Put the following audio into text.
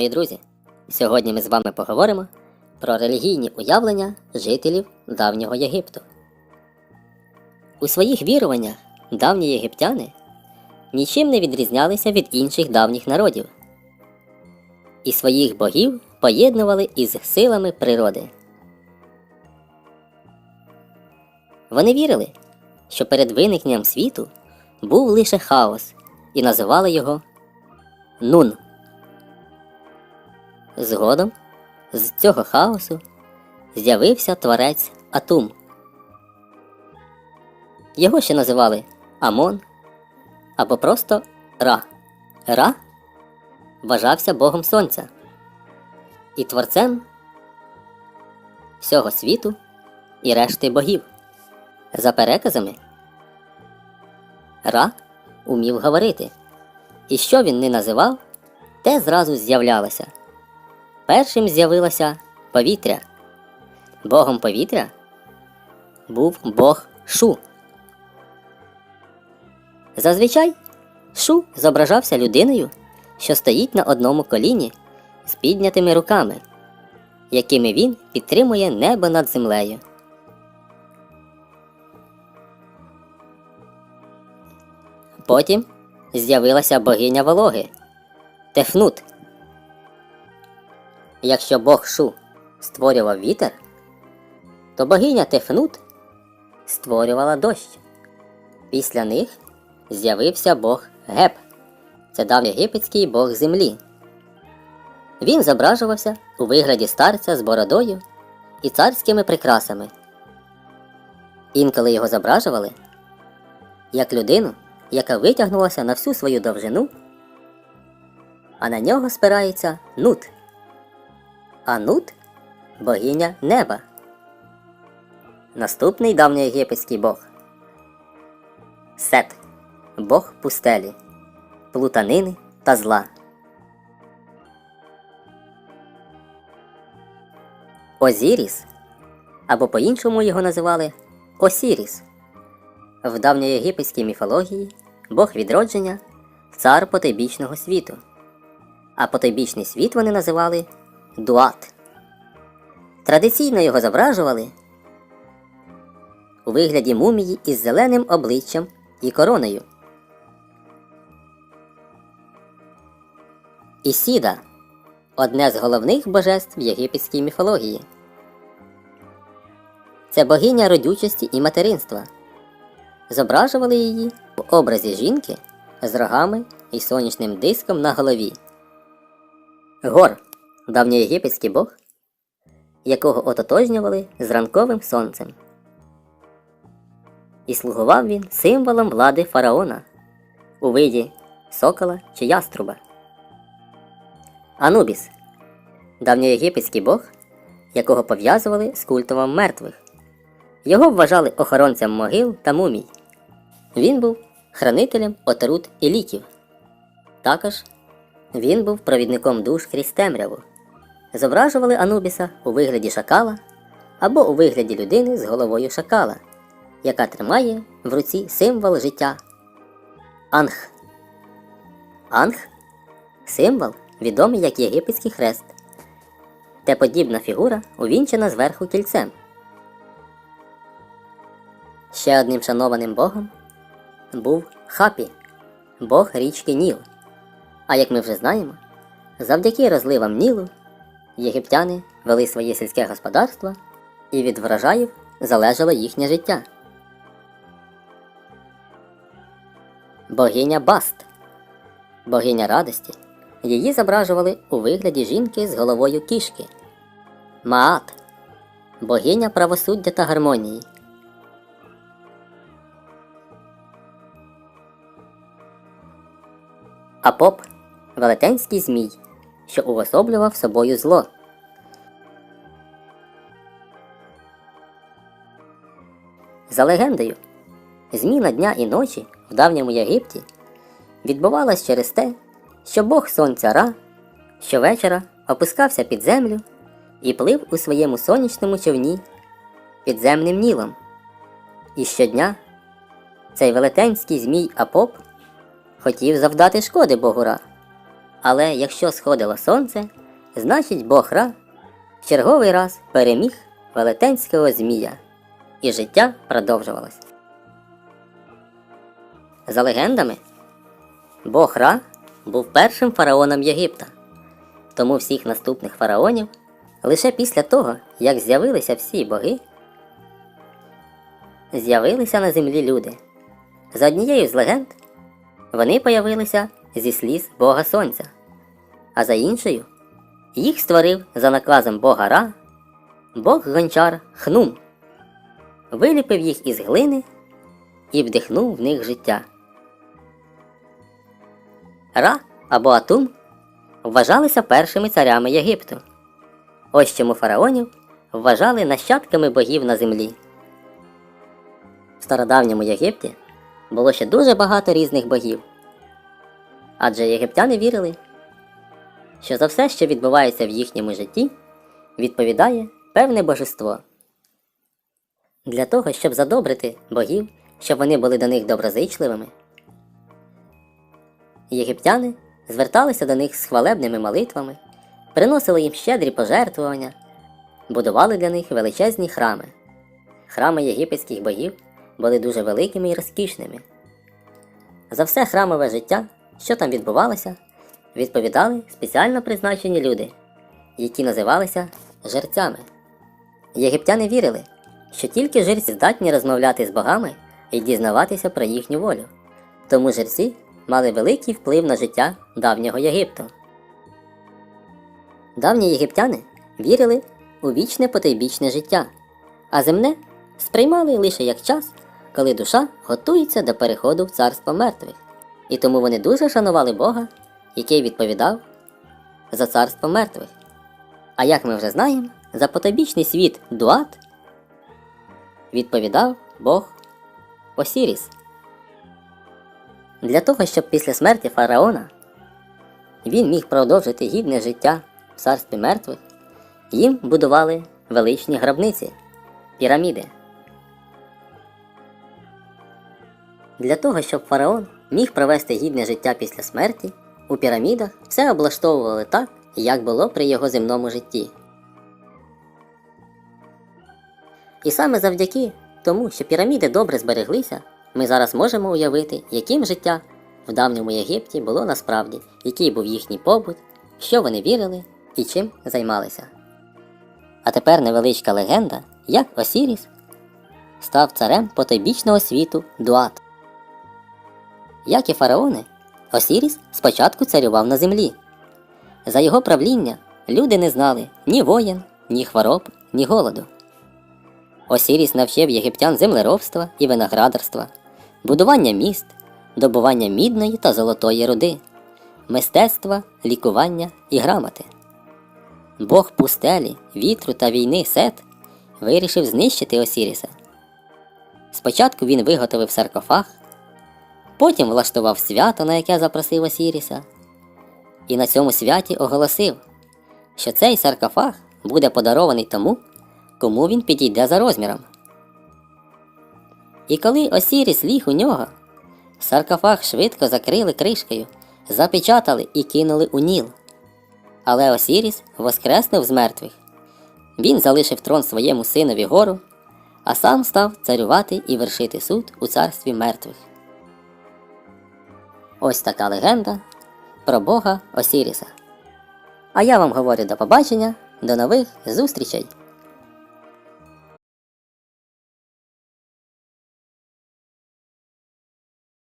Мої друзі, сьогодні ми з вами поговоримо про релігійні уявлення жителів давнього Єгипту. У своїх віруваннях давні єгиптяни нічим не відрізнялися від інших давніх народів і своїх богів поєднували із силами природи. Вони вірили, що перед виникненням світу був лише хаос і називали його Нун. Згодом з цього хаосу з'явився творець Атум. Його ще називали Амон або просто Ра. Ра вважався богом сонця і творцем всього світу і решти богів. За переказами, Ра умів говорити, і що він не називав, те зразу з'являлося. Першим з'явилося повітря. Богом повітря був бог Шу. Зазвичай Шу зображався людиною, що стоїть на одному коліні з піднятими руками, якими він підтримує небо над землею. Потім з'явилася богиня вологи Тефнут. Якщо Бог Шу створював вітер, то богиня Тефнут створювала дощ. Після них з'явився Бог Геб, це давньоєгипетський бог землі. Він зображувався у вигляді старця з бородою і царськими прикрасами. Інколи його зображували як людину, яка витягнулася на всю свою довжину, а на нього спирається нут. А Нут – богиня неба. Наступний давньоєгипетський бог Сет бог пустелі, плутанини та зла. Озіріс або по-іншому його називали Осіріс. В давньоєгипетській міфології бог відродження цар потойбічного світу. А потойбічний світ вони називали Дуат. Традиційно його зображували у вигляді мумії із зеленим обличчям і короною. Ісіда одне з головних божеств єгипетській міфології. Це богиня родючості і материнства. Зображували її в образі жінки з рогами і сонячним диском на голові. Гор давньоєгипетський бог, якого ототожнювали з ранковим сонцем. І слугував він символом влади фараона у виді сокола чи яструба. Анубіс давньоєгипетський бог, якого пов'язували з культом мертвих. Його вважали охоронцем могил та мумій. Він був хранителем отрут і ліків. Також він був провідником душ крізь темряву. Зображували Анубіса у вигляді шакала або у вигляді людини з головою шакала, яка тримає в руці символ життя Анх. Анх символ, відомий як єгипетський хрест, де подібна фігура увінчена зверху кільцем. Ще одним шанованим богом був Хапі, бог річки Ніл. А як ми вже знаємо, завдяки розливам Нілу єгиптяни вели своє сільське господарство і від врожаїв залежало їхнє життя. Богиня Баст, богиня радості, її зображували у вигляді жінки з головою кішки. Маат, богиня правосуддя та гармонії. Апоп велетенський змій, що уособлював собою зло. За легендою, зміна дня і ночі в давньому Єгипті відбувалась через те, що Бог Сонця Ра щовечора опускався під землю і плив у своєму сонячному човні підземним нілом. І щодня цей велетенський змій Апоп хотів завдати шкоди Богу Ра. Але якщо сходило сонце, значить Бог Ра в черговий раз переміг велетенського змія, і життя продовжувалось. За легендами, Бог Ра був першим фараоном Єгипта, тому всіх наступних фараонів лише після того, як з'явилися всі боги, з'явилися на землі люди. За однією з легенд, вони появилися зі сліз Бога Сонця, а за іншою їх створив за наказом Бога Ра, Бог гончар Хнум, виліпив їх із глини і вдихнув в них життя. Ра або Атум вважалися першими царями Єгипту. Ось чому фараонів вважали нащадками богів на землі. В стародавньому Єгипті було ще дуже багато різних богів. Адже єгиптяни вірили, що за все, що відбувається в їхньому житті, відповідає певне божество. Для того, щоб задобрити богів, щоб вони були до них доброзичливими, єгиптяни зверталися до них з хвалебними молитвами, приносили їм щедрі пожертвування, будували для них величезні храми. Храми єгипетських богів були дуже великими і розкішними. За все храмове життя, що там відбувалося, відповідали спеціально призначені люди, які називалися жерцями. Єгиптяни вірили, що тільки жерці здатні розмовляти з богами і дізнаватися про їхню волю. Тому жерці мали великий вплив на життя давнього Єгипту. Давні єгиптяни вірили у вічне потойбічне життя, а земне сприймали лише як час, коли душа готується до переходу в царство мертвих, і тому вони дуже шанували Бога, який відповідав за царство мертвих. А як ми вже знаємо, за потойбічний світ Дуат відповідав Бог Осіріс. Для того, щоб після смерті фараона він міг продовжити гідне життя в царстві мертвих, їм будували величні гробниці піраміди. Для того, щоб фараон міг провести гідне життя після смерті, у пірамідах все облаштовували так, як було при його земному житті. І саме завдяки тому, що піраміди добре збереглися, ми зараз можемо уявити, яким життя в давньому Єгипті було насправді, який був їхній побут, що вони вірили і чим займалися. А тепер невеличка легенда, як Осіріс став царем потойбічного світу Дуат. Як і фараони, Осіріс спочатку царював на землі. За його правління люди не знали ні воєн, ні хвороб, ні голоду. Осіріс навчив єгиптян землеробства і виноградарства, будування міст, добування мідної та золотої руди, мистецтва, лікування і грамоти. Бог пустелі, вітру та війни Сет вирішив знищити Осіріса. Спочатку він виготовив саркофаг, потім влаштував свято, на яке запросив Осіріса, і на цьому святі оголосив, що цей саркофаг буде подарований тому, кому він підійде за розміром. І коли Осіріс ліг у нього, саркофаг швидко закрили кришкою, запечатали і кинули у Ніл. Але Осіріс воскреснув з мертвих. Він залишив трон своєму синові гору, а сам став царювати і вершити суд у царстві мертвих. Ось така легенда про Бога Осіріса. А я вам говорю до побачення, до нових зустрічей!